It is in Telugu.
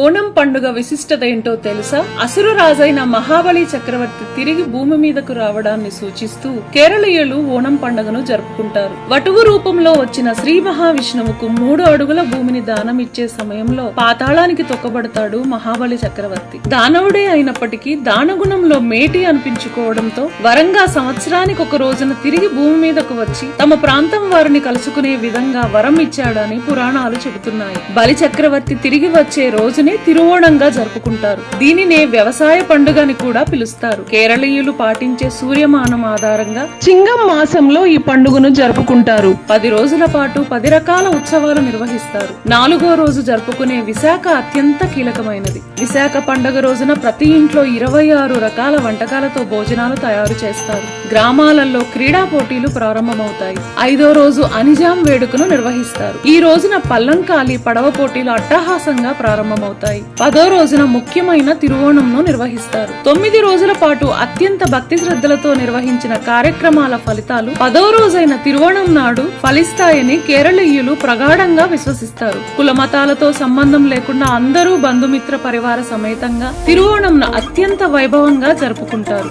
ఓణం పండుగ విశిష్టత ఏంటో తెలుసా? అసురు రాజైన మహాబలి చక్రవర్తి తిరిగి భూమి మీదకు రావడాన్ని సూచిస్తూ కేరళీయులు ఓణం పండుగను జరుపుకుంటారు. వటువు రూపంలో వచ్చిన శ్రీ మహావిష్ణువుకు మూడు అడుగుల భూమిని దానం ఇచ్చే సమయంలో పాతాళానికి తొక్కబడతాడు మహాబలి చక్రవర్తి. దానవుడే అయినప్పటికీ దానగుణంలో మేటి అనిపించుకోవడంతో వరంగా సంవత్సరానికి ఒక రోజున తిరిగి భూమి మీదకు వచ్చి తమ ప్రాంతం వారిని కలుసుకునే విధంగా వరం ఇచ్చాడని పురాణాలు చెబుతున్నాయి. బలి చక్రవర్తి తిరిగి వచ్చే రోజు రోజునే తిరువోణంగా జరుపుకుంటారు. దీనినే వ్యవసాయ పండుగని కూడా పిలుస్తారు. కేరళీయులు పాటించే సూర్యమానం ఆధారంగా చింగం మాసంలో ఈ పండుగను జరుపుకుంటారు. పది రోజుల పాటు పది రకాల ఉత్సవాలు నిర్వహిస్తారు. నాలుగో రోజు జరుపుకునే విశాఖ అత్యంత కీలకమైనది. విశాఖ పండుగ రోజున ప్రతి ఇంట్లో ఇరవై ఆరు రకాల వంటకాలతో భోజనాలు తయారు చేస్తారు. గ్రామాలలో క్రీడా పోటీలు ప్రారంభమవుతాయి. ఐదో రోజు అనిజాం వేడుకను నిర్వహిస్తారు. ఈ రోజున పల్లంకాలి పడవ పోటీలు అట్టహాసంగా ప్రారంభమవుతాయి. పదో రోజున ముఖ్యమైన తిరువోణంను నిర్వహిస్తారు. తొమ్మిది రోజుల పాటు అత్యంత భక్తి శ్రద్ధలతో నిర్వహించిన కార్యక్రమాల ఫలితాలు పదో రోజైన తిరువోణం నాడు ఫలిస్తాయని కేరళీయులు ప్రగాఢంగా విశ్వసిస్తారు. కుల మతాలతో సంబంధం లేకుండా అందరూ బంధుమిత్ర పరివార సమేతంగా తిరువోణంను అత్యంత వైభవంగా జరుపుకుంటారు.